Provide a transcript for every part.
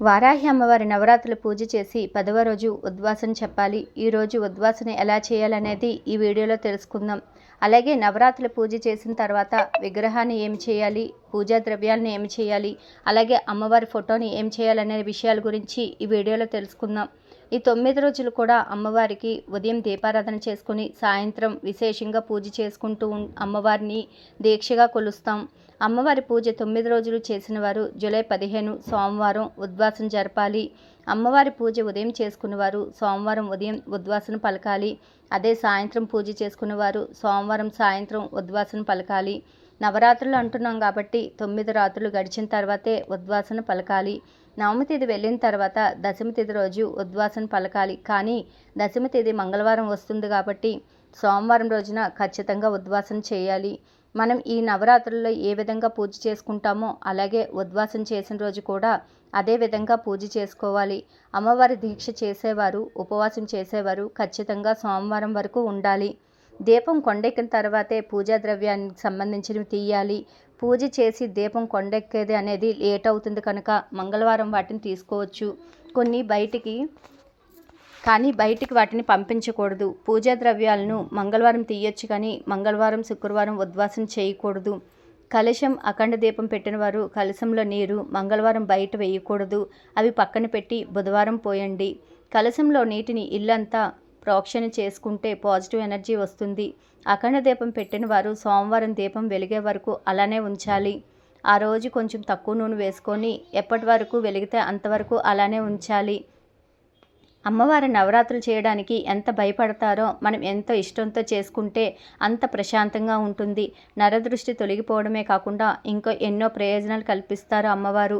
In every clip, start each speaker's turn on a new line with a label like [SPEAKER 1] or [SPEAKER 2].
[SPEAKER 1] వారాహి అమ్మవారి నవరాత్రులు పూజ చేసి పదవ రోజు ఉద్వాసన చెప్పాలి. ఈరోజు ఉద్వాసన ఎలా చేయాలనేది ఈ వీడియోలో తెలుసుకుందాం. అలాగే నవరాత్రులు పూజ చేసిన తర్వాత విగ్రహాన్ని ఏమి చేయాలి? పూజా ద్రవ్యాలను ఏమి చేయాలి? అలాగే అమ్మవారి ఫోటోని ఏం చేయాలనే విషయాల గురించి ఈ వీడియోలో తెలుసుకుందాం. ఈ తొమ్మిది రోజులు కూడా అమ్మవారికి ఉదయం దీపారాధన చేసుకుని సాయంత్రం విశేషంగా పూజ చేసుకుంటూ అమ్మవారిని దీక్షగా కొలుస్తాం. అమ్మవారి పూజ తొమ్మిది రోజులు చేసిన వారు జూలై పదిహేను సోమవారం ఉద్వాసం జరపాలి. అమ్మవారి పూజ ఉదయం చేసుకున్నవారు సోమవారం ఉదయం ఉద్వాసన పలకాలి. అదే సాయంత్రం పూజ చేసుకున్నవారు సోమవారం సాయంత్రం ఉద్వాసన పలకాలి. నవరాత్రులు అంటున్నాం కాబట్టి తొమ్మిది రాత్రులు గడిచిన తర్వాతే ఉద్వాసన పలకాలి. నవమి తేదీ వెళ్ళిన తర్వాత దశమి తేదీ రోజు ఉద్వాసన పలకాలి. కానీ దశమి తేదీ మంగళవారం వస్తుంది కాబట్టి సోమవారం రోజున ఖచ్చితంగా ఉద్వాసన చేయాలి. మనం ఈ నవరాత్రుల్లో ఏ విధంగా పూజ చేసుకుంటామో అలాగే ఉద్వాసం చేసిన రోజు కూడా అదే విధంగా పూజ చేసుకోవాలి. అమ్మవారి దీక్ష చేసేవారు ఉపవాసం చేసేవారు ఖచ్చితంగా సోమవారం వరకు ఉండాలి. దీపం కొండెక్కిన తర్వాతే పూజా ద్రవ్యానికి సంబంధించినవి తీయాలి. పూజ చేసి దీపం కొండెక్కేది అనేది లేట్ అవుతుంది కనుక మంగళవారం వాటిని తీసుకోవచ్చు. కొన్ని బయటికి కానీ బయటికి వాటిని పంపించకూడదు. పూజా ద్రవ్యాలను మంగళవారం తీయొచ్చు కానీ మంగళవారం శుక్రవారం ఉద్వాసం చేయకూడదు. కలశం అఖండ దీపం పెట్టిన వారు కలశంలో నీరు మంగళవారం బయట వేయకూడదు. అవి పక్కన పెట్టి బుధవారం పోయండి. కలశంలో నీటిని ఇల్లంతా ప్రోక్షణ చేసుకుంటే పాజిటివ్ ఎనర్జీ వస్తుంది. అఖండ దీపం పెట్టిన వారు సోమవారం దీపం వెలిగే వరకు అలానే ఉంచాలి. ఆ రోజు కొంచెం తక్కువ నూనె వేసుకొని ఎప్పటి వరకు వెలిగితే అంతవరకు అలానే ఉంచాలి. అమ్మవారి నవరాత్రులు చేయడానికి ఎంత భయపడతారో మనం ఎంతో ఇష్టంతో చేసుకుంటే అంత ప్రశాంతంగా ఉంటుంది. నరదృష్టి తొలగిపోవడమే కాకుండా ఇంకా ఎన్నో ప్రయోజనాలు కల్పిస్తారు అమ్మవారు.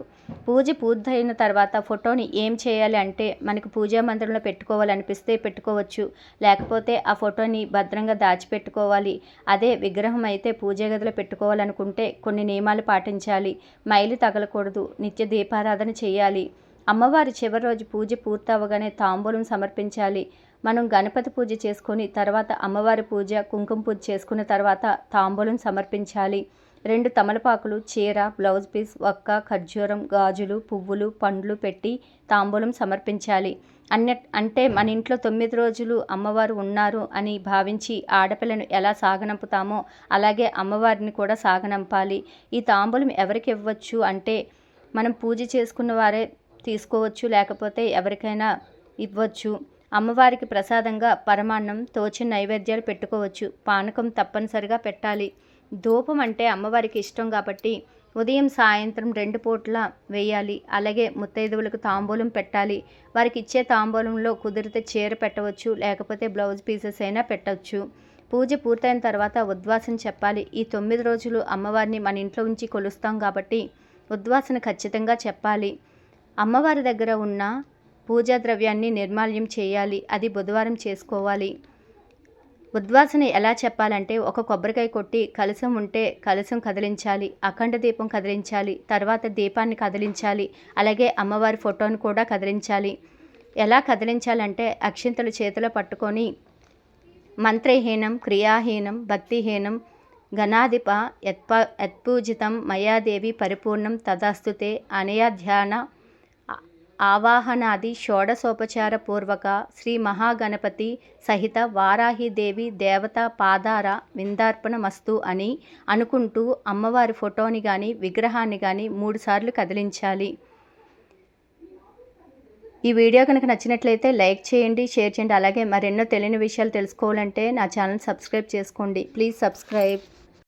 [SPEAKER 1] పూజ పూర్తయిన తర్వాత ఫోటోని ఏం చేయాలి అంటే మనకు పూజా మందిరంలో పెట్టుకోవాలనిపిస్తే పెట్టుకోవచ్చు. లేకపోతే ఆ ఫోటోని భద్రంగా దాచిపెట్టుకోవాలి. అదే విగ్రహం అయితే పూజా గదిలో పెట్టుకోవాలనుకుంటే కొన్ని నియమాలు పాటించాలి. మైలు తగలకూడదు. నిత్య దీపారాధన చేయాలి. అమ్మవారి చివరి రోజు పూజ పూర్తవగానే తాంబూలం సమర్పించాలి. మనం గణపతి పూజ చేసుకొని తర్వాత అమ్మవారి పూజ కుంకుమ పూజ చేసుకున్న తర్వాత తాంబూలం సమర్పించాలి. రెండు తమలపాకులు చీర బ్లౌజ్ పీస్ ఒక్క ఖర్జూరం గాజులు పువ్వులు పండ్లు పెట్టి తాంబూలం సమర్పించాలి. అన్న అంటే మన ఇంట్లో తొమ్మిది రోజులు అమ్మవారు ఉన్నారు అని భావించి ఆడపిల్లను ఎలా సాగనంపుతామో అలాగే అమ్మవారిని కూడా సాగనంపాలి. ఈ తాంబూలం ఎవరికి ఇవ్వచ్చు అంటే మనం పూజ చేసుకున్న వారే తీసుకోవచ్చు లేకపోతే ఎవరికైనా ఇవ్వచ్చు. అమ్మవారికి ప్రసాదంగా పరమాన్నం తోచిన నైవేద్యాలు పెట్టుకోవచ్చు. పానకం తప్పనిసరిగా పెట్టాలి. ధూపం అంటే అమ్మవారికి ఇష్టం కాబట్టి ఉదయం సాయంత్రం రెండు పూట్ల వేయాలి. అలాగే ముత్తైదువులకు తాంబూలం పెట్టాలి. వారికి ఇచ్చే తాంబూలంలో కుదిరితే చీర పెట్టవచ్చు లేకపోతే బ్లౌజ్ పీసెస్ అయినా పెట్టవచ్చు పూజ పూర్తయిన తర్వాత ఉద్వాసన చెప్పాలి. ఈ తొమ్మిది రోజులు అమ్మవారిని మన ఇంట్లో ఉంచి కొలుస్తాం కాబట్టి ఉద్వాసన ఖచ్చితంగా చెప్పాలి. అమ్మవారి దగ్గర ఉన్న పూజా ద్రవ్యాన్ని నిర్మాల్యం చేయాలి. అది బుధవారం చేసుకోవాలి. ఉద్వాసన ఎలా చెప్పాలంటే ఒక కొబ్బరికాయ కొట్టి కలసం ఉంటే కలసం కదిలించాలి అఖండ దీపం కదిలించాలి తర్వాత దీపాన్ని కదిలించాలి అలాగే అమ్మవారి ఫోటోను కూడా కదిలించాలి. ఎలా కదిలించాలంటే అక్షింతలు చేతిలో పట్టుకొని మంత్రహీనం క్రియాహీనం భక్తిహీనం గణాధిప యత్ప యత్పూజితం మయాదేవి పరిపూర్ణం తదాస్తుతే అనయా ధ్యాన ఆవాహనాది షోడశోపచార పూర్వక శ్రీ మహాగణపతి సహిత వారాహిదేవి దేవత పాదార విందార్పణమస్తు అని అనుకుంటూ అమ్మవారి ఫోటోని కానీ విగ్రహాన్ని కానీ మూడుసార్లు కదిలించాలి. ఈ వీడియో కనుక నచ్చినట్లయితే లైక్ చేయండి షేర్ చేయండి. అలాగే మరెన్నో తెలియని విషయాలు తెలుసుకోవాలంటే నా ఛానల్ సబ్స్క్రైబ్ చేసుకోండి. Please subscribe.